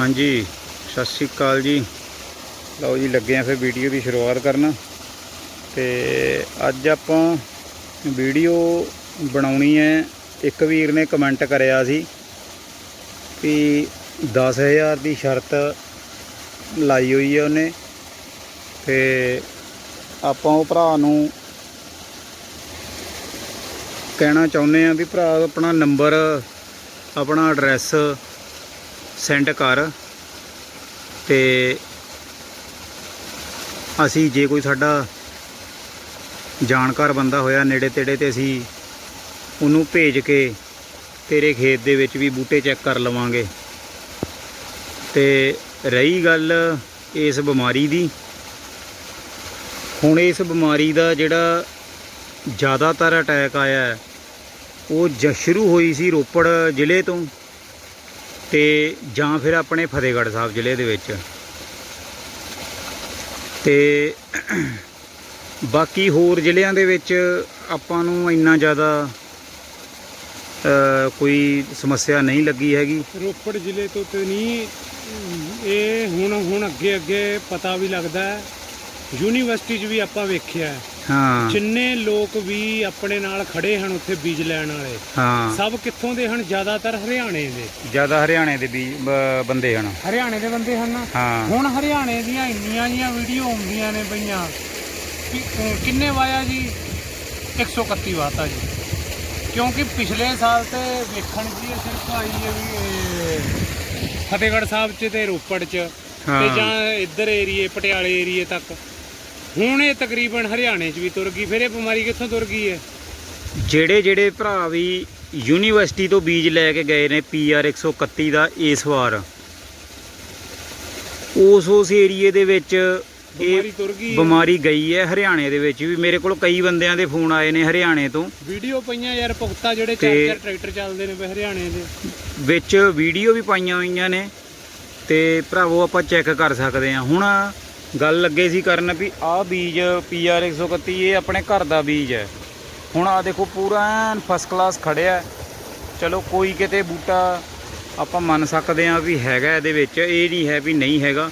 ਹਾਂਜੀ, ਸਤਿ ਸ਼੍ਰੀ ਅਕਾਲ ਜੀ। ਲਓ ਜੀ, ਲੱਗੇ ਆ ਫਿਰ ਵੀਡੀਓ ਦੀ ਸ਼ੁਰੂਆਤ ਕਰਨ। ਤੇ ਅੱਜ ਆਪਾਂ ਵੀਡੀਓ ਬਣਾਉਣੀ ਹੈ। ਇੱਕ ਵੀਰ ਨੇ ਕਮੈਂਟ ਕਰਿਆ ਸੀ ਕਿ 10000 ਦੀ ਸ਼ਰਤ ਲਾਈ ਹੋਈ ਹੈ ਉਹਨੇ। ਤੇ ਆਪਾਂ ਉਹ ਭਰਾ ਨੂੰ ਕਹਿਣਾ ਚਾਹੁੰਦੇ ਆ ਵੀ ਭਰਾ ਆਪਣਾ ਨੰਬਰ ਆਪਣਾ ਐਡਰੈਸ ਸੈਂਡ ਕਰ ਤੇ ਅਸੀਂ ਜੇ ਕੋਈ ਸਾਡਾ ਜਾਣਕਾਰ ਬੰਦਾ ਹੋਇਆ ਨੇੜੇ ਤੇੜੇ ਤੇ ਅਸੀਂ ਉਹਨੂੰ ਭੇਜ ਕੇ ਤੇਰੇ ਖੇਤ ਦੇ ਵਿੱਚ ਵੀ ਬੂਟੇ ਚੈੱਕ ਕਰ ਲਵਾਂਗੇ। ਤੇ ਰਹੀ ਗੱਲ ਇਸ ਬਿਮਾਰੀ ਦੀ। ਹੁਣ ਇਸ ਬਿਮਾਰੀ ਦਾ ਜਿਹੜਾ ਜ਼ਿਆਦਾਤਰ ਅਟੈਕ ਆਇਆ, ਉਹ ਜ, ਸ਼ੁਰੂ ਹੋਈ ਸੀ ਰੋਪੜ ਜ਼ਿਲ੍ਹੇ ਤੋਂ। ਤੇ ਜਾਂ ਫਿਰ ਆਪਣੇ ਫਤਿਹਗੜ੍ਹ ਸਾਹਿਬ ਜ਼ਿਲ੍ਹੇ ਦੇ ਵਿੱਚ। ਤੇ ਬਾਕੀ ਹੋਰ ਜ਼ਿਲ੍ਹਿਆਂ ਦੇ ਵਿੱਚ ਆਪਾਂ ਨੂੰ ਇੰਨਾ ਜ਼ਿਆਦਾ ਕੋਈ ਸਮੱਸਿਆ ਨਹੀਂ ਲੱਗੀ ਹੈਗੀ। ਰੋਪੜ ਜ਼ਿਲ੍ਹੇ ਤੋਂ ਤੇ ਨਹੀਂ, ਇਹ ਹੁਣ ਹੁਣ ਅੱਗੇ ਅੱਗੇ ਪਤਾ ਵੀ ਲੱਗਦਾ ਹੈ। ਯੂਨੀਵਰਸਿਟੀ 'ਚ ਵੀ ਆਪਾਂ ਵੇਖਿਆ ਹੈ। ਜਿੰਨੇ ਲੋਕ ਵੀ ਆਪਣੇ ਨਾਲ ਖੜੇ ਹਨ ਉੱਥੇ ਬੀਜ ਲੈਣ ਵਾਲੇ ਹਾਂ। ਸਭ ਕਿੱਥੋਂ ਦੇ ਹਨ? ਜ਼ਿਆਦਾਤਰ ਹਰਿਆਣੇ ਦੇ। ਜ਼ਿਆਦਾ ਹਰਿਆਣੇ ਦੇ ਵੀ ਬ- ਬੰਦੇ ਹਨ। ਹਰਿਆਣੇ ਦੇ ਬੰਦੇ ਹਨ? ਨਾ ਹਾਂ। ਹੁਣ ਹਰਿਆਣੇ ਦੀਆਂ ਇੰਨੀਆਂ ਜੀਆਂ ਵੀਡੀਓ ਆਉਂਦੀਆਂ ਨੇ ਪਈਆਂ ਕਿ ਅਹ ਕਿੰਨੇ ਵਾਇਆ ਜੀ? 131 ਵਾਤਾ ਜੀ। ਕਿਉਂਕਿ ਪਿਛਲੇ ਸਾਲ ਤੇ ਵੇਖਣ ਜੀ ਸਿਰਫ ਆਈ ਹੈ ਵੀ ਇਹ ਫਤਿਹਗੜ੍ਹ ਸਾਹਿਬ 'ਚ ਤੇ ਰੋਪੜ 'ਚ ਤੇ ਹਾਂ। ਜਾਂ ਇੱਧਰ ਏਰੀਏ ਪਟਿਆਲੇ ਏਰੀਏ ਤੱਕ। ਹੁਣ ਇਹ ਤਕਰੀਬਨ ਹਰਿਆਣੇ 'ਚ ਵੀ ਤੁਰ ਗਈ ਫਿਰ ਇਹ ਬਿਮਾਰੀ ਕਿੱਥੋਂ ਤੁਰ ਗਈ ਹੈ? ਜਿਹੜੇ ਜਿਹੜੇ ਭਰਾ ਵੀ ਯੂਨੀਵਰਸਿਟੀ ਤੋਂ ਬੀਜ ਲੈ ਕੇ ਗਏ ਨੇ ਪੀਆਰ 131 ਦਾ ਇਸ ਵਾਰ ਉਸ ਉਸ ਏਰੀਏ ਦੇ ਵਿੱਚ ਬਿਮਾਰੀ ਤੁਰ ਗਈ। ਬਿਮਾਰੀ ਗਈ ਹੈ ਹਰਿਆਣੇ ਦੇ ਵਿੱਚ ਵੀ। ਮੇਰੇ ਕੋਲ ਕਈ ਬੰਦਿਆਂ ਦੇ ਫੋਨ ਆਏ ਨੇ ਹਰਿਆਣੇ ਤੋਂ। ਵੀਡੀਓ ਪਈਆਂ ਯਾਰ ਪੁਖਤਾ ਜਿਹੜੇ ਚਾਰ ਚਾਰ ਟਰੈਕਟਰ ਚੱਲਦੇ ਨੇ ਹਰਿਆਣੇ ਦੇ। ਵਿੱਚ ਵੀਡੀਓ ਵੀ ਪਾਈਆਂ ਹੋਈਆਂ ਨੇ ਤੇ ਭਰਾਵੋ ਆਪਾਂ ਚੈੱਕ ਕਰ ਸਕਦੇ ਹਾਂ। ਹੁਣ ਗੱਲ ਲੱਗੇ ਸੀ ਕਰਨ ਵੀ ਆਹ ਬੀਜ ਪੀਆਰ 131 ਇਹ ਆਪਣੇ ਘਰ ਦਾ ਬੀਜ ਹੈ। ਹੁਣ ਆ ਦੇਖੋ, ਪੂਰਾ ਐਨ ਫਸਟ ਕਲਾਸ ਖੜਿਆ ਚਲੋ, ਕੋਈ ਕਿਤੇ ਬੂਟਾ ਆਪਾਂ ਮੰਨ ਸਕਦੇ ਹਾਂ ਵੀ ਹੈਗਾ ਇਹਦੇ ਵਿੱਚ, ਇਹ ਨਹੀਂ ਹੈ ਵੀ ਨਹੀਂ ਹੈਗਾ।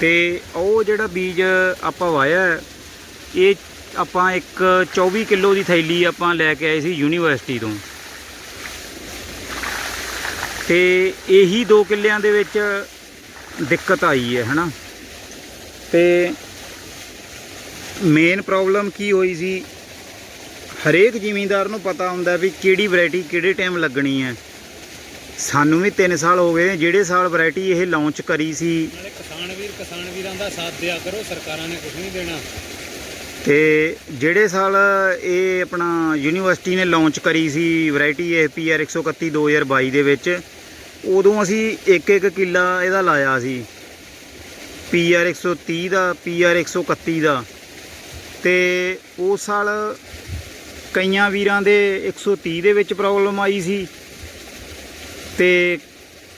ਤੇ ਉਹ ਜਿਹੜਾ ਬੀਜ ਆਪਾਂ ਵਾਇਆ ਇਹ ਆਪਾਂ ਇੱਕ 24 ਕਿਲੋ ਦੀ ਥੈਲੀ ਆਪਾਂ ਲੈ ਕੇ ਆਏ ਸੀ ਯੂਨੀਵਰਸਿਟੀ ਤੋਂ। ਤੇ ਇਹੀ 2 ਕਿੱਲਿਆਂ ਦੇ ਵਿੱਚ ਦਿੱਕਤ ਆਈ ਹੈ, ਹਨਾ? ਤੇ ਮੇਨ ਪ੍ਰੋਬਲਮ ਕੀ ਹੋਈ ਸੀ? ਹਰੇਕ ਜ਼ਿਮੀਂਦਾਰ ਨੂੰ ਪਤਾ ਹੁੰਦਾ ਵੀ ਕਿਹੜੀ ਵੈਰਾਈਟੀ ਕਿਹੜੇ ਟਾਈਮ ਲੱਗਣੀ ਹੈ। ਸਾਨੂੰ ਵੀ 3 ਸਾਲ ਹੋ ਗਏ ਜਿਹੜੇ ਸਾਲ ਵੈਰਾਈਟੀ ਇਹ ਲਾਂਚ ਕਰੀ ਸੀ। ਨਾਲੇ ਕਿਸਾਨ ਵੀਰ ਕਿਸਾਨ ਵੀਰਾਂ ਦਾ ਸਾਥ ਦਿਆ ਕਰੋ ਸਰਕਾਰਾਂ ਨੇ ਕੁਝ ਨਹੀਂ ਦੇਣਾ। ਤੇ ਜਿਹੜੇ ਸਾਲ ਇਹ ਆਪਣਾ ਯੂਨੀਵਰਸਿਟੀ ਨੇ ਲਾਂਚ ਕਰੀ ਸੀ ਵੈਰਾਈਟੀ ਇਹ ਪੀਆਰ 131 2022 ਦੇ ਵਿੱਚ ਉਦੋਂ ਅਸੀਂ ਇੱਕ ਇੱਕ ਕਿੱਲਾ ਇਹਦਾ ਲਾਇਆ ਸੀ। ਪੀਆਰ 130 ਦਾ ਪੀਆਰ 131 ਦਾ। ਤੇ ਉਸ ਸਾਲ ਕਈਆਂ ਵੀਰਾਂ ਦੇ 130 ਦੇ ਵਿੱਚ ਪ੍ਰੋਬਲਮ ਆਈ ਸੀ। ਤੇ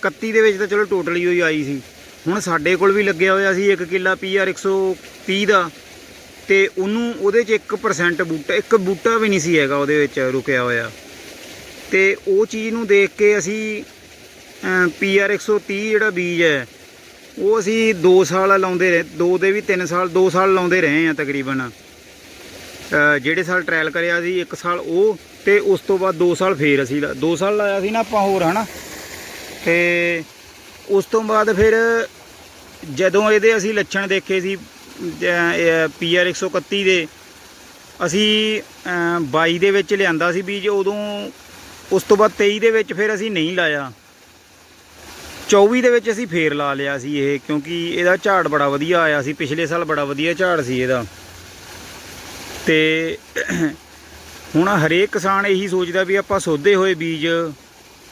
31 ਦੇ ਵਿੱਚ ਤਾਂ ਚਲੋ ਟੋਟਲੀ ਹੋਈ ਆਈ ਸੀ। ਹੁਣ ਸਾਡੇ ਕੋਲ ਵੀ ਲੱਗਿਆ ਹੋਇਆ ਸੀ ਇੱਕ ਕਿੱਲਾ ਪੀਆਰ 130 ਦਾ। ਤੇ ਉਹਨੂੰ ਉਹਦੇ 'ਚ 1% ਬੂਟਾ, ਇੱਕ ਬੂਟਾ ਵੀ ਨਹੀਂ ਸੀ ਹੈਗਾ ਉਹਦੇ ਵਿੱਚ ਰੁਕਿਆ ਹੋਇਆ। ਤੇ ਉਹ ਚੀਜ਼ ਨੂੰ ਦੇਖ ਕੇ ਅਸੀਂ ਪੀਆਰ 130 ਜਿਹੜਾ ਬੀਜ ਹੈ ਉਹ ਅਸੀਂ 2 ਸਾਲ ਲਾਉਂਦੇ ਰਹੇ 2 ਦੇ ਵੀ 3 ਸਾਲ 2 ਸਾਲ ਲਾਉਂਦੇ ਰਹੇ ਆ ਤਕਰੀਬਨ। ਜਿਹੜੇ ਸਾਲ ਟ੍ਰਾਇਲ ਕਰਿਆ ਸੀ 1 ਸਾਲ ਉਹ ਤੇ ਉਸ ਤੋਂ ਬਾਅਦ 2 ਸਾਲ ਫੇਰ ਅਸੀਂ 2 ਸਾਲ ਲਾਇਆ ਸੀ ਨਾ ਆਪਾਂ ਹੋਰ ਹਨਾ? ਤੇ ਉਸ ਤੋਂ ਬਾਅਦ ਫਿਰ ਜਦੋਂ ਇਹਦੇ ਅਸੀਂ ਲੱਛਣ ਦੇਖੇ ਸੀ ਪੀਆਰ 131 ਦੇ ਅਸੀਂ ਅ, 22 ਦੇ ਵਿੱਚ ਲਿਆਂਦਾ ਸੀ ਬੀਜ ਉਦੋਂ ਉਸ ਤੋਂ ਬਾਅਦ 23 ਦੇ ਵਿੱਚ ਫਿਰ ਅਸੀਂ ਨਹੀਂ ਲਾਇਆ। 24 ਦੇ ਵਿੱਚ ਅਸੀਂ ਫੇਰ ਲਾ ਲਿਆ ਸੀ ਇਹ, ਕਿਉਂਕਿ ਇਹਦਾ ਝਾੜ ਬੜਾ ਵਧੀਆ ਆਇਆ ਸੀ, ਪਿਛਲੇ ਸਾਲ ਬੜਾ ਵਧੀਆ ਝਾੜ ਸੀ ਇਹਦਾ। ਤੇ ਹੁਣ ਹਰੇਕ ਕਿਸਾਨ ਇਹੀ ਸੋਚਦਾ ਵੀ ਆਪਾਂ ਸੋਧੇ ਹੋਏ ਬੀਜ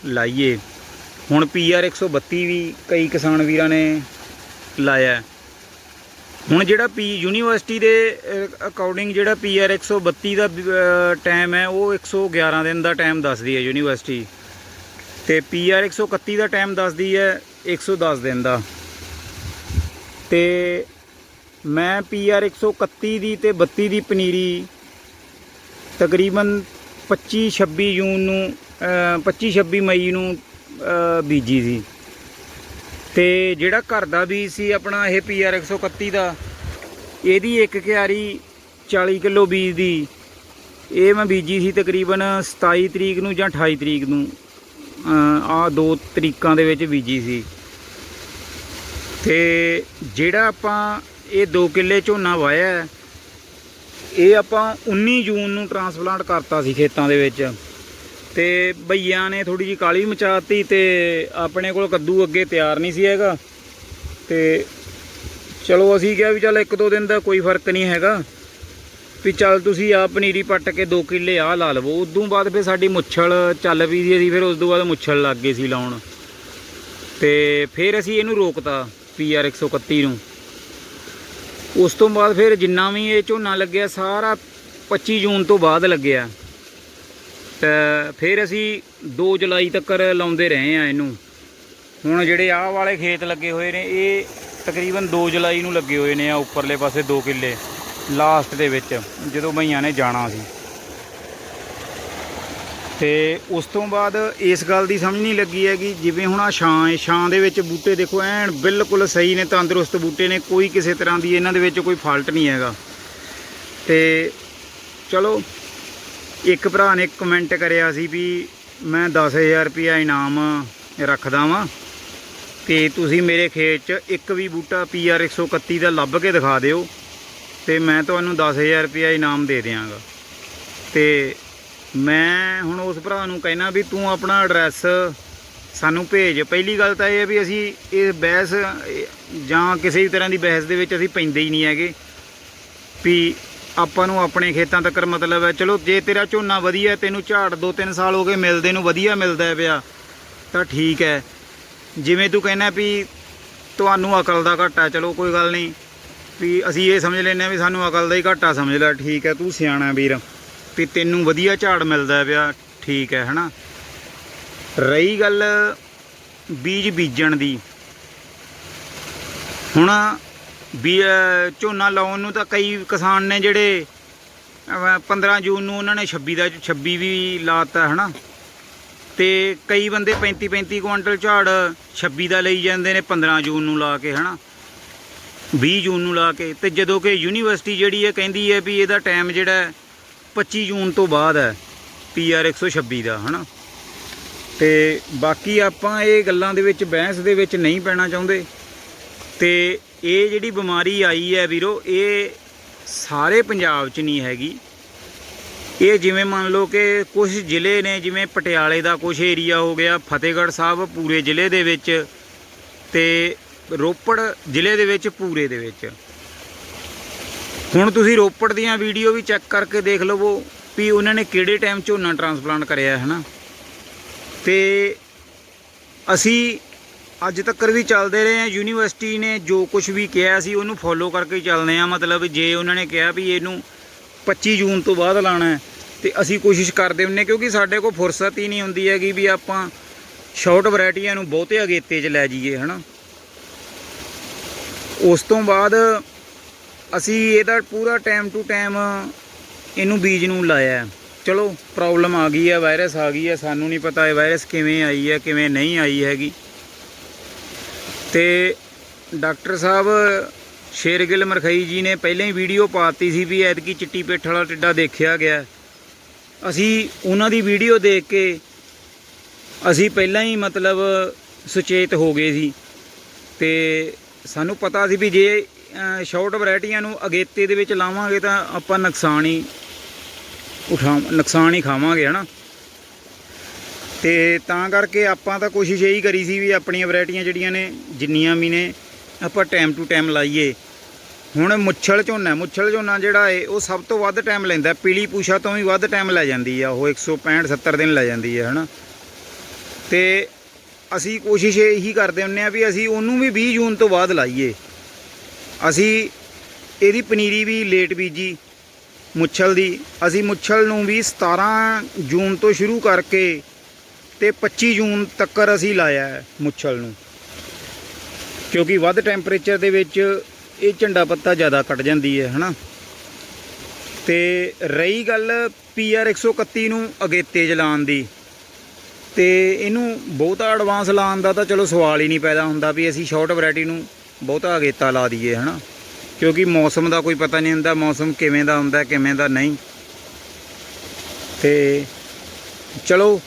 ਲਾਈਏ। ਹੁਣ ਪੀਆਰ 132 ਵੀ ਕਈ ਕਿਸਾਨ ਵੀਰਾਂ ਨੇ ਲਾਇਆ। ਹੁਣ ਜਿਹੜਾ ਪੀ ਯੂਨੀਵਰਸਿਟੀ ਦੇ ਅਕੋਰਡਿੰਗ ਜਿਹੜਾ ਪੀਆਰ 132 ਦਾ ਟਾਈਮ ਹੈ, ਉਹ 111 ਦਿਨ ਦਾ ਟਾਈਮ ਦੱਸਦੀ ਹੈ ਯੂਨੀਵਰਸਿਟੀ। ਤੇ ਪੀਆਰ 131 ਦਾ ਟਾਈਮ ਦੱਸਦੀ ਹੈ 110 ਦਿਨ ਦਾ। ਤੇ ਮੈਂ ਪੀਆਰ 131 ਦੀ ਤੇ 32 ਦੀ ਪਨੀਰੀ ਤਕਰੀਬਨ 25 26 ਜੂਨ ਨੂੰ 25 26 ਮਈ ਨੂੰ ਬੀਜੀ ਸੀ। ਤੇ ਜਿਹੜਾ ਘਰ ਦਾ ਬੀਜ ਸੀ ਆਪਣਾ ਇਹ ਪੀਆਰ 131 ਦਾ, ਇਹਦੀ ਇੱਕ ਕਿਆਰੀ 40 ਕਿਲੋ ਬੀਜ ਦੀ, ਇਹ ਮੈਂ ਬੀਜੀ ਸੀ ਤਕਰੀਬਨ 27 ਤਰੀਕ ਨੂੰ ਜਾਂ 28 ਤਰੀਕ ਨੂੰ। ਆ ਦੋ ਤਰੀਕਾਂ ਦੇ ਵਿੱਚ ਬੀਜੀ ਸੀ। ਤੇ ਜਿਹੜਾ ਆਪਾਂ ਇਹ 2 ਕਿੱਲੇ ਝੋਨਾ ਵਾਇਆ ਇਹ ਆਪਾਂ 19 ਜੂਨ ਨੂੰ ਟਰਾਂਸਪਲਾਂਟ ਕਰਤਾ ਸੀ ਖੇਤਾਂ ਦੇ ਵਿੱਚ। ਤੇ ਭਈਆਂ ਨੇ ਥੋੜੀ ਜਿਹੀ ਕਾਲੀ ਮਚਾਤੀ ਤੇ ਆਪਣੇ ਕੋਲ ਕੱਦੂ ਅੱਗੇ ਤਿਆਰ ਨਹੀਂ ਸੀ ਹੈਗਾ। ਤੇ ਚਲੋ ਅਸੀਂ ਕਿਹਾ ਵੀ ਚੱਲ ਇੱਕ ਦੋ ਦਿਨ ਦਾ ਕੋਈ ਫ਼ਰਕ ਨਹੀਂ ਹੈਗਾ। ਵੀ ਚੱਲ ਤੁਸੀਂ ਆ ਪਨੀਰੀ ਪੱਟ ਕੇ 2 ਕਿੱਲੇ ਆ ਲਾ ਲਵੋ। ਉਦੋਂ ਬਾਅਦ ਫਿਰ ਸਾਡੀ ਮੁੱਛਲ ਚੱਲ ਪਈ ਸੀ ਅਸੀਂ, ਫਿਰ ਉਸ ਤੋਂ ਬਾਅਦ ਮੁੱਛਲ ਲੱਗ ਗਏ ਸੀ ਲਾਉਣ। ਤੇ ਫਿਰ ਅਸੀਂ ਇਹਨੂੰ ਰੋਕਤਾ ਪੀਆਰ 131 ਨੂੰ। ਉਸ ਤੋਂ ਬਾਅਦ ਫਿਰ ਜਿੰਨਾ ਵੀ ਇਹ ਝੋਨਾ ਲੱਗਿਆ, ਸਾਰਾ 25 ਜੂਨ ਤੋਂ ਬਾਅਦ ਲੱਗਿਆ। ਤੇ ਫਿਰ ਅਸੀਂ 2 ਜੁਲਾਈ ਤੱਕ ਲਾਉਂਦੇ ਰਹੇ ਆ ਇਹਨੂੰ। ਹੁਣ ਜਿਹੜੇ ਆਹ ਵਾਲੇ ਖੇਤ ਲੱਗੇ ਹੋਏ ਨੇ, ਇਹ ਤਕਰੀਬਨ 2 ਜੁਲਾਈ ਨੂੰ ਲੱਗੇ ਹੋਏ ਨੇ ਆ, ਉੱਪਰਲੇ ਪਾਸੇ 2 ਕਿੱਲੇ। ਲਾਸਟ ਦੇ ਵਿੱਚ ਜਦੋਂ ਭਈਆਂ ਨੇ ਜਾਣਾ ਸੀ। ਤੇ ਉਸ ਤੋਂ ਬਾਅਦ ਇਸ ਗੱਲ ਦੀ ਸਮਝ ਨਹੀਂ ਲੱਗੀ ਹੈਗੀ ਜਿਵੇਂ ਹੁਣ ਆ ਛਾਂ ਹੈ, ਛਾਂ ਦੇ ਵਿੱਚ ਬੂਟੇ ਦੇਖੋ, ਐਨ ਬਿਲਕੁਲ ਸਹੀ ਨੇ, ਤੰਦਰੁਸਤ ਬੂਟੇ ਨੇ, ਕੋਈ ਕਿਸੇ ਤਰ੍ਹਾਂ ਦੀ ਇਹਨਾਂ ਦੇ ਵਿੱਚ ਕੋਈ ਫਾਲਟ ਨਹੀਂ ਹੈਗਾ। ਤੇ ਚਲੋ, ਇੱਕ ਭਰਾ ਨੇ ਕਮੈਂਟ ਕਰਿਆ ਸੀ ਵੀ ਮੈਂ 10000 ਰੁਪਇਆ ਇਨਾਮ ਰੱਖਦਾ ਵਾਂ ਤੇ ਤੁਸੀਂ ਮੇਰੇ ਖੇਤ 'ਚ ਇੱਕ ਵੀ ਬੂਟਾ ਪੀਆਰ 131 ਦਾ ਲੱਭ ਕੇ ਦਿਖਾ ਦਿਓ। ਤੇ ਮੈਂ ਤੁਹਾਨੂੰ 10000 ਰੁਪਇਆ ਇਨਾਮ ਦੇ ਦਿਆਂਗਾ। ਤੇ ਮੈਂ ਹੁਣ ਉਸ ਭਰਾ ਨੂੰ ਕਹਿਣਾ ਵੀ ਤੂੰ ਆਪਣਾ ਐਡਰੈਸ ਸਾਨੂੰ ਭੇਜ। ਪਹਿਲੀ ਗੱਲ ਤਾਂ ਇਹ ਹੈ ਵੀ ਅਸੀਂ ਇਹ ਬਹਿਸ ਜਾਂ ਕਿਸੇ ਵੀ ਤਰ੍ਹਾਂ ਦੀ ਬਹਿਸ ਦੇ ਵਿੱਚ ਅਸੀਂ ਪੈਂਦੇ ਹੀ ਨਹੀਂ ਹੈਗੇ। ਵੀ ਆਪਾਂ ਨੂੰ ਆਪਣੇ ਖੇਤਾਂ ਤੱਕ ਮਤਲਬ ਹੈ, ਚਲੋ ਜੇ ਤੇਰਾ ਝੋਨਾ ਵਧੀਆ, ਤੈਨੂੰ ਝਾੜ 2-3 ਸਾਲ ਹੋ ਗਏ ਮਿਲਦੇ ਨੂੰ ਵਧੀਆ ਮਿਲਦਾ ਪਿਆ, ਤਾਂ ਠੀਕ ਹੈ। ਜਿਵੇਂ ਤੂੰ ਕਹਿੰਦਾ ਵੀ ਤੁਹਾਨੂੰ ਅਕਲ ਦਾ ਘਾਟਾ, ਚਲੋ ਕੋਈ ਗੱਲ ਨਹੀਂ। ਵੀ ਅਸੀਂ ਇਹ ਸਮਝ ਲੈਂਦੇ ਹਾਂ ਵੀ ਸਾਨੂੰ ਅਕਲ ਦਾ ਹੀ ਘਾਟਾ ਸਮਝ ਲੈ ਠੀਕ ਹੈ ਤੂੰ ਸਿਆਣਾ ਵੀਰ ਵੀ ਤੈਨੂੰ ਵਧੀਆ ਝਾੜ ਮਿਲਦਾ ਪਿਆ ਠੀਕ ਹੈ ਹਨਾ? ਰਹੀ ਗੱਲ ਬੀਜ ਬੀਜਣ ਦੀ। ਹੁਣ ਵੀ ਝੋਨਾ ਲਾਉਣ ਨੂੰ ਤਾਂ ਕਈ ਕਿਸਾਨ ਨੇ ਜਿਹੜੇ ਅਹ, 15 ਜੂਨ ਨੂੰ ਉਹਨਾਂ ਨੇ 26 ਦਾ 26 ਵੀ ਲਾਤਾ ਹਨਾ? ਤੇ ਕਈ ਬੰਦੇ 35 35 ਕੁਇੰਟਲ ਝਾੜ 26 ਦਾ ਲਈ ਜਾਂਦੇ ਨੇ 15 ਜੂਨ ਨੂੰ ਲਾ ਕੇ ਹਨਾ? 20 ਜੂਨ ਨੂੰ ਲਾ ਕੇ ਤੇ ਜਦੋਂ ਕਿ ਯੂਨੀਵਰਸਿਟੀ ਜਿਹੜੀ ਹੈ ਕਹਿੰਦੀ ਹੈ ਵੀ ਇਹਦਾ ਟਾਈਮ ਜਿਹੜਾ ਹੈ 25 ਜੂਨ ਤੋਂ ਬਾਅਦ ਹੈ ਪੀਆਰ 126 ਦਾ, ਹਨਾ? ਤੇ ਬਾਕੀ ਆਪਾਂ ਇਹ ਗੱਲਾਂ ਦੇ ਵਿੱਚ, ਬਹਿਸ ਦੇ ਵਿੱਚ ਨਹੀਂ ਪੈਣਾ ਚਾਹੁੰਦੇ। ਤੇ ਇਹ ਜਿਹੜੀ ਬਿਮਾਰੀ ਆਈ ਹੈ ਵੀਰੋ, ਇਹ ਸਾਰੇ ਪੰਜਾਬ 'ਚ ਨਹੀਂ ਹੈਗੀ। ਇਹ ਜਿਵੇਂ ਮੰਨ ਲਓ ਕਿ ਕੁਝ ਜ਼ਿਲ੍ਹੇ ਨੇ, ਜਿਵੇਂ ਪਟਿਆਲੇ ਦਾ ਕੁਝ ਏਰੀਆ ਹੋ ਗਿਆ, ਫਤਿਹਗੜ੍ਹ ਸਾਹਿਬ ਪੂਰੇ ਜ਼ਿਲ੍ਹੇ ਦੇ ਵਿੱਚ ਤੇ ਰੋਪੜ ਜ਼ਿਲ੍ਹੇ ਦੇ ਵਿੱਚ, ਪੂਰੇ ਦੇ ਵਿੱਚ। ਹੁਣ ਤੁਸੀਂ ਰੋਪੜ ਦੀਆਂ ਵੀਡੀਓ ਵੀ ਚੈੱਕ ਕਰਕੇ ਦੇਖ ਲਵੋ ਵੀ ਉਹਨਾਂ ਨੇ ਕਿਹੜੇ ਟਾਈਮ ਝੋਨਾ ਟਰਾਂਸਪਲਾਂਟ ਕਰਿਆ ਹੈ ਨਾ ਤੇ ਅਸੀਂ ਅੱਜ ਤੱਕ ਵੀ ਚੱਲਦੇ ਰਹੇ ਹਾਂ। ਯੂਨੀਵਰਸਿਟੀ ਨੇ ਜੋ ਕੁਝ ਵੀ ਕਿਹਾ ਸੀ, ਉਹਨੂੰ ਫੋਲੋ ਕਰਕੇ ਚੱਲਦੇ ਆ ਮਤਲਬ ਜੇ ਉਹਨਾਂ ਨੇ ਕਿਹਾ ਵੀ ਇਹਨੂੰ 25 ਜੂਨ ਤੋਂ ਬਾਅਦ ਲਾਣਾ ਹੈ, ਤੇ ਅਸੀਂ ਕੋਸ਼ਿਸ਼ ਕਰਦੇ ਹੁੰਨੇ ਕਿਉਂਕਿ ਸਾਡੇ ਕੋਲ ਫੁਰਸਤ ਹੀ ਨਹੀਂ ਹੁੰਦੀ ਹੈਗੀ ਵੀ ਆਪਾਂ ਸ਼ਾਰਟ ਵੈਰਾਈਟੀਆਂ ਨੂੰ ਬਹੁਤੇ ਅਗੇਤੇ 'ਚ ਲੈ ਜਾਈਏ, ਹਨਾ? ਉਸ ਤੋਂ ਬਾਅਦ ਅਸੀਂ ਇਹਦਾ ਪੂਰਾ ਟਾਈਮ ਟੂ ਟਾਈਮ ਇਹਨੂੰ ਬੀਜ ਨੂੰ ਲਾਇਆ ਚਲੋ ਪ੍ਰੋਬਲਮ ਆ ਗਈ ਹੈ ਵਾਇਰਸ ਆ ਗਈ ਹੈ, ਸਾਨੂੰ ਨਹੀਂ ਪਤਾ ਇਹ ਵਾਇਰਸ ਕਿਵੇਂ ਆਈ ਹੈ, ਕਿਵੇਂ ਨਹੀਂ ਆਈ ਹੈਗੀ। ਤੇ ਡਾਕਟਰ ਸਾਹਿਬ ਸ਼ੇਰਗਿੱਲ ਮਰਖਈ ਜੀ ਨੇ ਪਹਿਲਾਂ ਹੀ ਵੀਡੀਓ ਪਾਤੀ ਸੀ ਵੀ ਐਤਕੀ ਚਿੱਟੀ ਪਿੱਠ ਵਾਲਾ ਟਿੱਡਾ ਦੇਖਿਆ ਗਿਆ ਅਸੀਂ ਉਹਨਾਂ ਦੀ ਵੀਡੀਓ ਦੇਖ ਕੇ ਅਸੀਂ ਪਹਿਲਾਂ ਹੀ ਮਤਲਬ ਸੁਚੇਤ ਹੋ ਗਏ ਸੀ। ਤੇ ਸਾਨੂੰ ਪਤਾ ਸੀ ਵੀ ਜੇ ਸ਼ਾਰਟ ਵੈਰਾਈਟੀਆਂ ਨੂੰ ਅਗੇਤੇ ਦੇ ਵਿੱਚ ਲਾਵਾਂਗੇ ਤਾਂ ਆਪਾਂ ਨੁਕਸਾਨ ਹੀ ਉਠਾ, ਨੁਕਸਾਨ ਹੀ ਖਾਵਾਂਗੇ, ਹਨਾ? ਤੇ ਤਾਂ ਕਰਕੇ ਆਪਾਂ ਤਾਂ ਕੋਸ਼ਿਸ਼ ਇਹੀ ਕਰੀ ਸੀ ਵੀ ਆਪਣੀਆਂ ਵੈਰਾਈਟੀਆਂ ਜਿਹੜੀਆਂ ਨੇ, ਜਿੰਨੀਆਂ ਵੀ ਨੇ, ਆਪਾਂ ਟਾਈਮ ਟੂ ਟਾਈਮ ਲਾਈਏ। ਹੁਣ ਮੁੱਛਲ ਝੋਨਾ ਮੁੱਛਲ ਝੋਨਾ ਜਿਹੜਾ ਏ, ਉਹ ਸਭ ਤੋਂ ਵੱਧ ਟਾਈਮ ਲੈਂਦਾ। ਪੀਲੀ ਪੂਛਾ ਤੋਂ ਵੀ ਵੱਧ ਟਾਈਮ ਲੈ ਜਾਂਦੀ ਆ। ਉਹ 165 70 ਦਿਨ ਲੈ ਜਾਂਦੀ ਹੈ ਹਨਾ? ਤੇ ਅਸੀਂ ਕੋਸ਼ਿਸ਼ ਇਹੀ ਕਰਦੇ ਹੁੰਨੇ ਆ ਵੀ ਅਸੀਂ ਉਹਨੂੰ ਵੀ 20 ਜੂਨ ਤੋਂ ਬਾਅਦ ਲਾਈਏ। ਅਸੀਂ ਇਹਦੀ ਪਨੀਰੀ ਵੀ ਲੇਟ ਬੀਜੀ, ਮੁੱਛਲ ਦੀ। ਅਸੀਂ ਮੁੱਛਲ ਨੂੰ ਵੀ 17 ਜੂਨ ਤੋਂ ਸ਼ੁਰੂ ਕਰਕੇ ਤੇ 25 ਜੂਨ ਤੱਕ ਅਸੀਂ ਲਾਇਆ ਹੈ ਮੁੱਛਲ ਨੂੰ। ਕਿਉਂਕਿ ਵੱਧ ਟੈਂਪਰੇਚਰ ਦੇ ਵਿੱਚ ਇਹ ਝੰਡਾ ਪੱਤਾ ਜ਼ਿਆਦਾ ਕੱਟ ਜਾਂਦੀ ਹੈ, ਹਨਾ? ਤੇ ਰਹੀ ਗੱਲ ਪੀਆਰ 131 ਨੂੰ ਅਗੇਤੇ ਜਲਾਉਣ ਦੀ। ਤੇ ਇਹਨੂੰ ਬਹੁਤਾ ਐਡਵਾਂਸ ਲਾਉਣ ਦਾ ਤਾਂ ਚਲੋ ਸਵਾਲ ਹੀ ਨਹੀਂ ਪੈਦਾ ਹੁੰਦਾ ਵੀ ਅਸੀਂ ਸ਼ਾਰਟ ਵੈਰਾਈਟੀ ਨੂੰ ਬਹੁਤਾ ਅਗੇਤਾ ਲਾ ਦਈਏ, ਹਨਾ? ਕਿਉਂਕਿ ਮੌਸਮ ਦਾ ਕੋਈ ਪਤਾ ਨਹੀਂ ਹੁੰਦਾ, ਮੌਸਮ ਕਿਵੇਂ ਦਾ ਹੁੰਦਾ, ਕਿਵੇਂ ਦਾ ਨਹੀਂ। ਤੇ ਚਲੋ,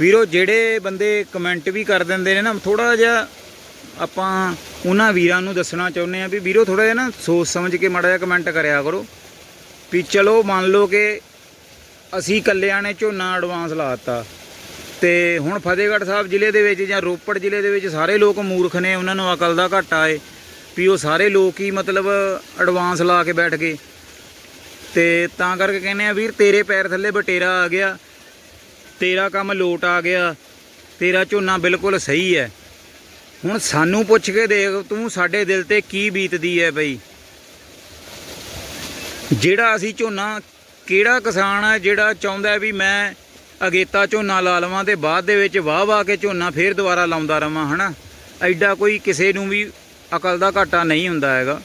ਵੀਰੋ, ਜਿਹੜੇ ਬੰਦੇ ਕਮੈਂਟ ਵੀ ਕਰ ਦਿੰਦੇ ਨੇ ਨਾ ਥੋੜਾ ਜਿਹਾ ਆਪਾਂ ਉਹਨਾਂ ਵੀਰਾਂ ਨੂੰ ਦੱਸਣਾ ਚਾਹੁੰਦੇ ਆ ਵੀ ਵੀਰੋ ਥੋੜਾ ਜਿਹਾ ਨਾ ਸੋਚ ਸਮਝ ਕੇ ਮਾੜਾ ਜਿਹਾ ਕਮੈਂਟ ਕਰਿਆ ਕਰੋ ਵੀ ਚਲੋ ਮੰਨ ਲਓ ਕਿ ਅਸੀਂ ਕੱਲਿਆਂ ਨੇ ਝੋਨਾ ਐਡਵਾਂਸ ਲਾਤਾ ਤੇ ਹੁਣ ਫਤਿਹਗੜ੍ਹ ਸਾਹਿਬ ਜ਼ਿਲ੍ਹੇ ਦੇ ਵਿੱਚ ਜਾਂ ਰੋਪੜ ਜ਼ਿਲ੍ਹੇ ਦੇ ਵਿੱਚ ਸਾਰੇ ਲੋਕ ਮੂਰਖ ਨੇ, ਉਹਨਾਂ ਨੂੰ ਅਕਲ ਦਾ ਘਾਟਾ ਏ ਵੀ ਉਹ ਸਾਰੇ ਲੋਕ ਹੀ ਮਤਲਬ ਐਡਵਾਂਸ ਲਾ ਕੇ ਬੈਠ ਗਏ। ਤੇ ਤਾਂ ਕਰਕੇ ਕਹਿੰਦੇ ਆ, ਵੀਰ ਤੇਰੇ ਪੈਰ ਥੱਲੇ ਬਟੇਰਾ ਆ ਗਿਆ, ਤੇਰਾ ਕੰਮ ਲੋਟ ਆ ਗਿਆ, ਤੇਰਾ ਝੋਨਾ ਬਿਲਕੁਲ ਸਹੀ ਹੈ। ਹੁਣ ਸਾਨੂੰ ਪੁੱਛ ਕੇ ਦੇਖ, ਤੂੰ ਸਾਡੇ ਦਿਲ ਤੇ ਕੀ ਬੀਤਦੀ ਹੈ ਬਈ? ਜਿਹੜਾ ਅਸੀਂ ਝੋਨਾ ਕਿਹੜਾ ਕਿਸਾਨ ਹੈ ਜਿਹੜਾ ਚਾਹੁੰਦਾ ਵੀ ਮੈਂ ਅਗੇਤਾ ਝੋਨਾ ਲਾ ਲਵਾਂ ਤੇ ਬਾਅਦ ਦੇ ਵਿੱਚ ਵਾਹ ਵਾਹ ਕੇ ਝੋਨਾ ਫੇਰ ਦੁਬਾਰਾ ਲਾਉਂਦਾ ਰਵਾਂ, ਹਨਾ? ਐਡਾ ਕੋਈ ਕਿਸੇ ਨੂੰ ਵੀ ਅਕਲ ਦਾ ਘਾਟਾ ਨਹੀਂ ਹੁੰਦਾ ਹੈਗਾ।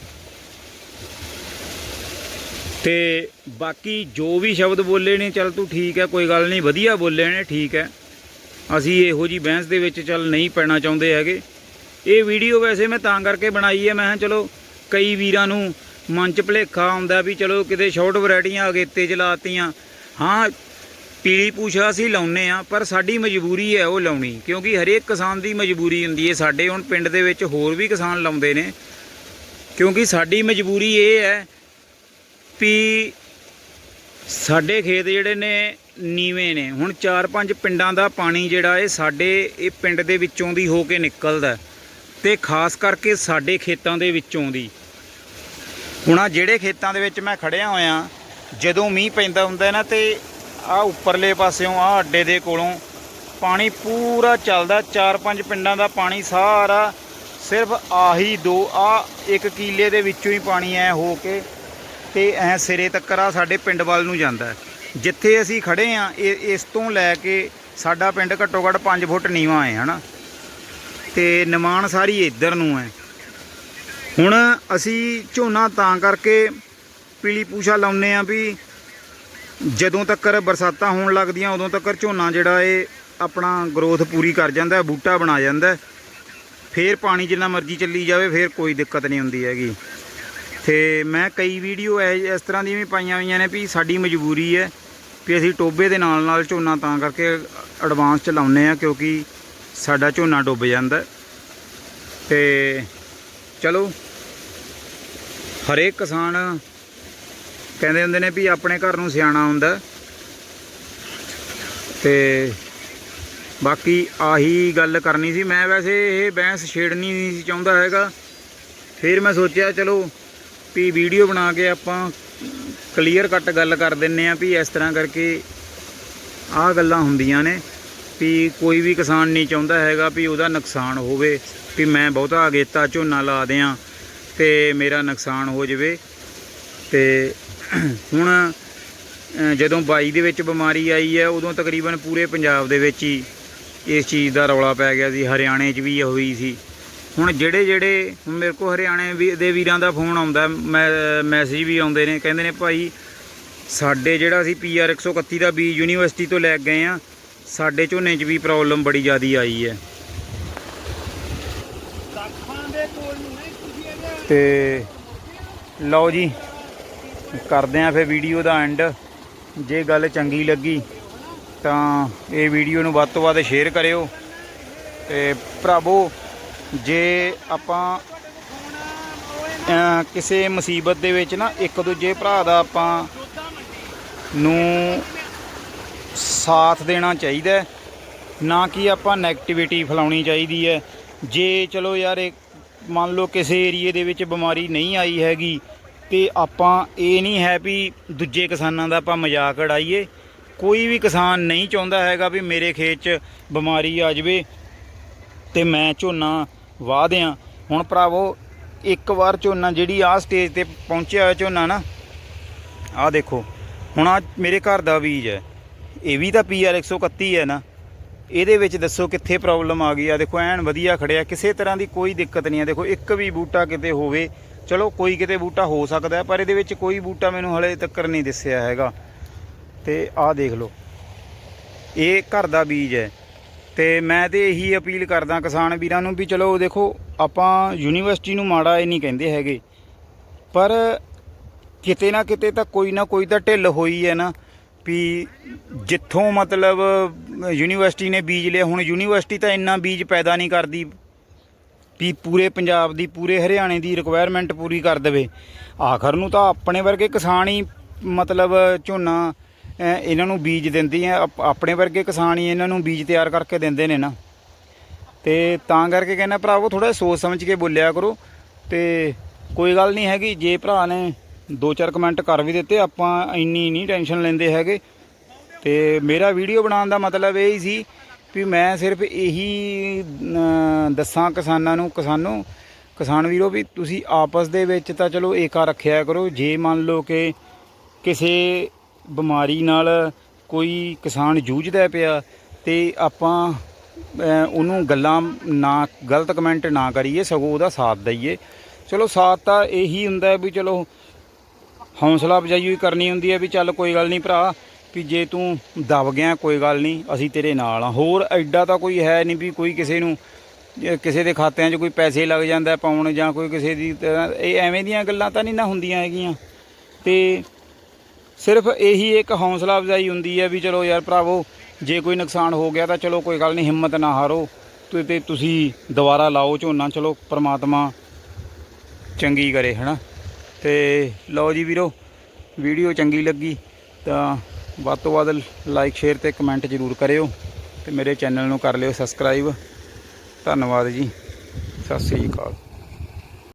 ਤੇ ਬਾਕੀ ਜੋ ਵੀ ਸ਼ਬਦ ਬੋਲੇ ਨੇ, ਚੱਲ ਤੂੰ ਠੀਕ ਹੈ, ਕੋਈ ਗੱਲ ਨਹੀਂ, ਵਧੀਆ ਬੋਲੇ ਨੇ, ਠੀਕ ਹੈ। ਅਸੀਂ ਇਹੋ ਜੀ ਬਹਿਸ ਦੇ ਵਿੱਚ ਚੱਲ ਨਹੀਂ ਪੈਣਾ ਚਾਹੁੰਦੇ ਹੈਗੇ। ਇਹ ਵੀਡੀਓ ਵੈਸੇ ਮੈਂ ਤਾਂ ਕਰਕੇ ਬਣਾਈ ਹੈ, ਮੈਂ ਕਿਹਾ ਚਲੋ ਕਈ ਵੀਰਾਂ ਨੂੰ ਮਨ ਚ ਭੁਲੇਖਾ ਆਉਂਦਾ ਵੀ ਚਲੋ ਕਿਤੇ ਸ਼ਾਰਟ ਵੈਰਾਈਟੀਆਂ ਅਗੇਤੇ ਚ ਲਾਤੀਆਂ ਹਾਂ ਪੀਲੀ ਪੂਛਾ ਅਸੀਂ ਲਾਉਨੇ ਆ, ਪਰ ਸਾਡੀ ਮਜਬੂਰੀ ਹੈ ਉਹ ਲਾਉਣੀ, ਕਿਉਂਕਿ ਹਰੇਕ ਕਿਸਾਨ ਦੀ ਮਜਬੂਰੀ ਹੁੰਦੀ ਹੈ ਸਾਡੇ। ਹੁਣ ਪਿੰਡ ਦੇ ਵਿੱਚ ਹੋਰ ਵੀ ਕਿਸਾਨ ਲਾਉਂਦੇ ਨੇ, ਕਿਉਂਕਿ ਸਾਡੀ ਮਜਬੂਰੀ ਇਹ ਹੈ ਵੀ ਸਾਡੇ ਖੇਤ ਜਿਹੜੇ ਨੇ ਨੀਵੇਂ ਨੇ। ਹੁਣ 4-5 ਪਿੰਡਾਂ ਦਾ ਪਾਣੀ ਜਿਹੜਾ ਇਹ ਸਾਡੇ, ਇਹ ਪਿੰਡ ਦੇ ਵਿੱਚੋਂ ਦੀ ਹੋ ਕੇ ਨਿਕਲਦਾ ਹੈ, ਤੇ ਖਾਸ ਕਰਕੇ ਸਾਡੇ ਖੇਤਾਂ ਦੇ ਵਿੱਚੋਂ ਦੀ। ਹੁਣ ਆ ਜਿਹੜੇ ਖੇਤਾਂ ਦੇ ਵਿੱਚ ਮੈਂ ਖੜਿਆ ਹੋਇਆ, ਜਦੋਂ ਮੀਂਹ ਪੈਂਦਾ ਹੁੰਦਾ ਨਾ, ਤੇ ਆ ਉੱਪਰਲੇ ਪਾਸਿਓਂ, ਆ ਅੱਡੇ ਦੇ ਕੋਲੋਂ। ਪਾਣੀ ਪੂਰਾ ਚੱਲਦਾ 4-5 ਪਿੰਡਾਂ ਦਾ ਪਾਣੀ ਸਾਰਾ ਸਿਰਫ ਆਹੀ ਦੋ, ਆ ਇੱਕ ਕੀਲੇ ਦੇ ਵਿੱਚੋਂ ਹੀ ਪਾਣੀ ਐ ਹੋ ਕੇ ਤੇ ਐ ਸਿਰੇ ਤੱਕ ਆ ਸਾਡੇ ਪਿੰਡ ਵੱਲ ਨੂੰ ਜਾਂਦਾ। ਜਿੱਥੇ ਅਸੀਂ ਖੜੇ ਆ ਇਸ ਤੋਂ ਲੈ ਕੇ ਸਾਡਾ ਪਿੰਡ ਘੱਟੋ ਘੱਟ 5 ਫੁੱਟ ਨੀਵਾਂ ਹੈ ਹਨਾ? ਤੇ ਨਿਮਾਣ ਸਾਰੀ ਇੱਧਰ ਨੂੰ ਹੈ ਹੁਣ ਅਸੀਂ ਝੋਨਾ ਤਾਂ ਕਰਕੇ ਪੀਲੀ ਪੂਛਾ ਲਾਉਨੇ ਆ ਵੀ ਜਦੋਂ ਤੱਕ ਬਰਸਾਤਾਂ ਹੋਣ ਲੱਗਦੀਆਂ, ਉਦੋਂ ਤੱਕ ਝੋਨਾ ਜਿਹੜਾ ਇਹ ਆਪਣਾ ਗਰੋਥ ਪੂਰੀ ਕਰ ਜਾਂਦਾ, ਬੂਟਾ ਬਣਾ ਜਾਂਦਾ ਹੈ। ਫੇਰ ਪਾਣੀ ਜਿੰਨਾ ਮਰਜ਼ੀ ਚੱਲੀ ਜਾਵੇ, ਫੇਰ ਕੋਈ ਦਿੱਕਤ ਨਹੀਂ ਹੁੰਦੀ ਹੈਗੀ ਤੇ ਮੈਂ ਕਈ ਵੀਡੀਓ ਐ, ਇਸ ਤਰ੍ਹਾਂ ਦੀਆਂ ਵੀ ਪਾਈਆਂ ਹੋਈਆਂ ਨੇ ਵੀ ਸਾਡੀ ਮਜਬੂਰੀ ਹੈ ਵੀ ਅਸੀਂ ਟੋਬੇ ਦੇ ਨਾਲ ਨਾਲ ਝੋਨਾ ਤਾਂ ਕਰਕੇ ਐਡਵਾਂਸ ਚ ਲਾਉਨੇ ਆ, ਕਿਉਂਕਿ ਸਾਡਾ ਝੋਨਾ ਡੁੱਬ ਜਾਂਦਾ ਹੈ। ਤੇ ਚਲੋ, ਹਰੇਕ ਕਿਸਾਨ ਕਹਿੰਦੇ ਹੁੰਦੇ ਨੇ ਵੀ ਆਪਣੇ ਘਰ ਨੂੰ ਸਿਆਣਾ ਹੁੰਦਾ। ਹੈ। ਤੇ ਬਾਕੀ ਆਹੀ ਗੱਲ ਕਰਨੀ ਸੀ। ਮੈਂ ਵੈਸੇ ਇਹ ਬਹਿਸ ਛੇੜਨੀ ਨਹੀਂ ਸੀ ਚਾਹੁੰਦਾ ਹੈਗਾ। ਫਿਰ ਮੈਂ ਸੋਚਿਆ, ਚਲੋ ਵੀ ਵੀਡੀਓ ਬਣਾ ਕੇ ਆਪਾਂ ਕਲੀਅਰ ਕੱਟ ਗੱਲ ਕਰ ਦਿੰਨੇ ਆ ਵੀ ਇਸ ਤਰ੍ਹਾਂ ਕਰਕੇ ਆਹ ਗੱਲਾਂ ਹੁੰਦੀਆਂ ਨੇ ਵੀ ਕੋਈ ਵੀ ਕਿਸਾਨ ਨਹੀਂ ਚਾਹੁੰਦਾ ਹੈਗਾ ਵੀ ਉਹਦਾ ਨੁਕਸਾਨ ਹੋਵੇ, ਵੀ ਮੈਂ ਬਹੁਤਾ ਅਗੇਤਾ ਝੋਨਾ ਲਾ ਦਿਆਂ ਤੇ ਮੇਰਾ ਨੁਕਸਾਨ ਹੋ ਜਾਵੇ। ਤੇ ਹੁਣ ਜਦੋਂ 22 ਦੇ ਵਿੱਚ ਬਿਮਾਰੀ ਆਈ ਹੈ ਉਦੋਂ ਤਕਰੀਬਨ ਪੂਰੇ ਪੰਜਾਬ ਦੇ ਵਿੱਚ ਹੀ ਇਸ ਚੀਜ਼ ਦਾ ਰੌਲਾ ਪੈ ਗਿਆ ਸੀ ਹਰਿਆਣੇ 'ਚ ਵੀ ਇਹ ਹੋਈ ਸੀ। ਹੁਣ ਜਿਹੜੇ ਜਿਹੜੇ ਮੇਰੇ ਕੋਲ ਹਰਿਆਣੇ ਦੇ ਵੀਰਾਂ ਦਾ ਫੋਨ ਆਉਂਦਾ ਮੈਸੇਜ ਵੀ ਆਉਂਦੇ ਨੇ ਕਹਿੰਦੇ ਨੇ ਭਾਈ ਸਾਡੇ ਜਿਹੜਾ ਅਸੀਂ ਪੀਆਰ 131 ਦਾ ਬੀਜ ਯੂਨੀਵਰਸਿਟੀ ਤੋਂ ਲੈ ਕੇ ਗਏ ਆ ਸਾਡੇ ਝੋਨੇ 'ਚ ਵੀ ਪ੍ਰੋਬਲਮ ਬੜੀ ਜ਼ਿਆਦੀ ਆਈ ਹੈ। ਤੇ ਲਓ ਜੀ ਕਰਦੇ ਆਂ ਫਿਰ ਵੀਡੀਓ ਦਾ ਐਂਡ ਜੇ ਗੱਲ ਚੰਗੀ ਲੱਗੀ, ਤਾਂ ਇਹ ਵੀਡੀਓ ਨੂੰ ਵੱਧ ਤੋਂ ਵੱਧ ਸ਼ੇਅਰ ਕਰਿਓ। ਤੇ ਭਰਾਵੋ, ਜੇ ਆਪਾਂ ਕਿਸੇ ਮੁਸੀਬਤ ਦੇ ਵਿੱਚ ਨਾ ਇੱਕ ਦੂਜੇ ਭਰਾ ਦਾ ਆਪਾਂ ਨੂੰ ਸਾਥ ਦੇਣਾ ਚਾਹੀਦਾ ਨਾ ਕਿ ਆਪਾਂ 네ਗੇਟਿਵਿਟੀ ਫੈਲਾਉਣੀ ਚਾਹੀਦੀ ਹੈ। ਜੇ ਚਲੋ ਯਾਰ, ਇੱਕ ਮੰਨ ਲਓ ਕਿਸੇ ਏਰੀਏ ਦੇ ਵਿੱਚ ਬਿਮਾਰੀ ਨਹੀਂ ਆਈ ਹੈਗੀ ਤੇ ਆਪਾਂ ਇਹ ਨਹੀਂ ਹੈ ਵੀ ਦੂਜੇ ਕਿਸਾਨਾਂ ਦਾ ਆਪਾਂ ਮਜ਼ਾਕ ਉਡਾਈਏ। ਕੋਈ ਵੀ ਕਿਸਾਨ ਨਹੀਂ ਚਾਹੁੰਦਾ ਹੈਗਾ ਵੀ ਮੇਰੇ ਖੇਤ 'ਚ ਬਿਮਾਰੀ ਆ ਜਾਵੇ ਤੇ ਮੈਂ ਝੋਨਾ ਵਾਹ ਦਿਆਂ। ਹੁਣ ਭਰਾਵੋ, ਇੱਕ ਵਾਰ ਝੋਨਾ ਜਿਹੜੀ ਆ ਸਟੇਜ ਤੇ ਪਹੁੰਚਿਆ ਹੋਇਆ ਝੋਨਾ ਨਾ, ਆਹ ਦੇਖੋ, ਹੁਣ ਆ ਮੇਰੇ ਘਰ ਦਾ ਬੀਜ ਹੈ। ਇਹ ਵੀ ਤਾਂ ਪੀਆਰ 131 ਹੈ ਨਾ। ਇਹਦੇ ਵਿੱਚ ਦੱਸੋ ਕਿੱਥੇ ਪ੍ਰੋਬਲਮ ਆ ਗਈ ਆ। ਦੇਖੋ, ਐਨ ਵਧੀਆ ਖੜਿਆ। ਕਿਸੇ ਤਰ੍ਹਾਂ ਦੀ ਕੋਈ ਦਿੱਕਤ ਨਹੀਂ ਆ। ਦੇਖੋ, ਇੱਕ ਵੀ ਬੂਟਾ ਕਿਤੇ ਹੋਵੇ ਚਲੋ ਕੋਈ ਕਿਤੇ ਬੂਟਾ ਹੋ ਸਕਦਾ ਪਰ ਇਹਦੇ ਵਿੱਚ ਕੋਈ ਬੂਟਾ ਮੈਨੂੰ ਹਲੇ ਤੱਕ ਨਹੀਂ ਦਿਸਿਆ ਹੈਗਾ। ਤੇ ਆਹ ਦੇਖ ਲਓ। ਇਹ ਘਰ ਦਾ ਬੀਜ ਹੈ। ਤੇ ਮੈਂ ਤੇ ਇਹੀ ਅਪੀਲ ਕਰਦਾ ਕਿਸਾਨ ਵੀਰਾਂ ਨੂੰ ਵੀ ਚਲੋ ਦੇਖੋ, ਆਪਾਂ ਯੂਨੀਵਰਸਿਟੀ ਨੂੰ ਮਾੜਾ ਇਹ ਨਹੀਂ ਕਹਿੰਦੇ ਹੈਗੇ। ਪਰ ਕਿਤੇ ਨਾ ਕਿਤੇ ਤਾਂ ਕੋਈ ਨਾ ਕੋਈ ਤਾਂ ਢਿੱਲ ਹੋਈ ਹੈ ਨਾ ਵੀ ਜਿੱਥੋਂ ਮਤਲਬ ਯੂਨੀਵਰਸਿਟੀ ਨੇ ਬੀਜ ਲਿਆ, ਹੁਣ ਯੂਨੀਵਰਸਿਟੀ ਤਾਂ ਇੰਨਾ ਬੀਜ ਪੈਦਾ ਨਹੀਂ ਕਰਦੀ। ਵੀ ਪੂਰੇ ਪੰਜਾਬ ਦੀ, ਪੂਰੇ ਹਰਿਆਣੇ ਦੀ ਰਿਕੁਆਇਰਮੈਂਟ ਪੂਰੀ ਕਰ ਦੇਵੇ। ਆਖਰ ਨੂੰ ਤਾਂ ਆਪਣੇ ਵਰਗੇ ਕਿਸਾਨ ਹੀ ਮਤਲਬ ਝੋਨਾ ਇਹਨਾਂ ਨੂੰ ਬੀਜ ਦਿੰਦੀ ਆ। ਆਪ- ਆਪਣੇ ਵਰਗੇ ਕਿਸਾਨ ਹੀ ਇਹਨਾਂ ਨੂੰ ਬੀਜ ਤਿਆਰ ਕਰਕੇ ਦਿੰਦੇ ਨੇ ਨਾ। ਤੇ ਤਾਂ ਕਰਕੇ ਕਹਿੰਦਾ ਭਰਾਵੋ ਥੋੜਾ ਸੋਚ ਸਮਝ ਕੇ ਬੋਲਿਆ ਕਰੋ। ਤੇ ਕੋਈ ਗੱਲ ਨਹੀਂ ਹੈਗੀ, ਜੇ ਭਰਾ ਨੇ ਦੋ ਚਾਰ ਕਮੈਂਟ ਕਰ ਵੀ ਦਿੱਤੇ, ਆਪਾਂ ਇੰਨੀ ਨਹੀਂ ਟੈਨਸ਼ਨ ਲੈਂਦੇ ਹੈਗੇ। ਤੇ ਮੇਰਾ ਵੀਡੀਓ ਬਣਾਉਣ ਦਾ ਮਤਲਬ ਇਹ ਹੀ ਸੀ ਵੀ ਮੈਂ ਸਿਰਫ ਇਹੀ ਦੱਸਾਂ ਕਿਸਾਨਾਂ ਨੂੰ, ਕਿਸਾਨੋ, ਕਿਸਾਨ ਵੀਰੋ ਵੀ ਤੁਸੀਂ ਆਪਸ ਦੇ ਵਿੱਚ ਤਾਂ ਚਲੋ ਏਕਾ ਰੱਖਿਆ ਕਰੋ। ਜੇ ਮੰਨ ਲਓ ਕਿ ਕਿਸੇ ਬਿਮਾਰੀ ਨਾਲ ਕੋਈ ਕਿਸਾਨ ਜੂਝਦਾ ਪਿਆ ਤੇ ਆਪਾਂ ਉਹਨੂੰ ਗੱਲਾਂ ਨਾ, ਗਲਤ ਕਮੈਂਟ ਨਾ ਕਰੀਏ, ਸਗੋਂ ਉਹਦਾ ਸਾਥ ਦਈਏ। ਚਲੋ ਸਾਥ ਤਾਂ ਇਹੀ ਹੁੰਦਾ ਵੀ ਚਲੋ ਹੌਸਲਾ ਅਫਜ਼ਾਈ ਵੀ ਕਰਨੀ ਹੁੰਦੀ ਹੈ ਵੀ ਚੱਲ ਕੋਈ ਗੱਲ ਨਹੀਂ ਭਰਾ ਵੀ ਜੇ ਤੂੰ ਦਬ ਗਿਆ, ਕੋਈ ਗੱਲ ਨਹੀਂ, ਅਸੀਂ ਤੇਰੇ ਨਾਲ ਆ। ਹੋਰ ਐਡਾ ਤਾਂ ਕੋਈ ਹੈ ਨਹੀਂ ਵੀ ਕੋਈ ਕਿਸੇ ਨੂੰ ਕਿਸੇ ਦੇ ਖਾਤਿਆਂ 'ਚ ਕੋਈ ਪੈਸੇ ਲੱਗ ਜਾਂਦਾ, ਪਾਉਣ ਜਾਂ ਕੋਈ ਕਿਸੇ ਦੀ, ਇਹ ਐਵੇਂ ਦੀਆਂ ਗੱਲਾਂ ਤਾਂ ਨਹੀਂ ਨਾ ਹੁੰਦੀਆਂ ਹੈਗੀਆਂ। ਤੇ ਸਿਰਫ ਇਹੀ ਇੱਕ ਹੌਸਲਾ ਅਫਜ਼ਾਈ ਹੁੰਦੀ ਹੈ ਵੀ ਚਲੋ ਯਾਰ ਭਰਾਵੋ, ਜੇ ਕੋਈ ਨੁਕਸਾਨ ਹੋ ਗਿਆ ਤਾਂ ਚਲੋ ਕੋਈ ਗੱਲ ਨਹੀਂ, ਹਿੰਮਤ ਨਾ ਹਾਰੋ। ਤੇ ਤੇ ਤੁਸੀਂ ਦੁਬਾਰਾ ਲਾਓ ਝੋਨਾ, ਚਲੋ ਪ੍ਰਮਾਤਮਾ ਚੰਗੀ ਕਰੇ, ਹਨਾ? ਤੇ ਲਓ ਜੀ ਵੀਰੋ, ਵੀਡੀਓ ਚੰਗੀ ਲੱਗੀ ਤਾਂ ਵੱਧ ਤੋਂ ਵੱਧ ਲਾਈਕ ਸ਼ੇਅਰ ਤੇ ਕਮੈਂਟ ਜ਼ਰੂਰ ਕਰਿਓ ਤੇ ਮੇਰੇ ਚੈਨਲ ਨੂੰ ਕਰ ਲਿਓ ਸਬਸਕ੍ਰਾਈਬ ਧੰਨਵਾਦ ਜੀ। ਸਤਿ ਸ੍ਰੀ ਅਕਾਲ।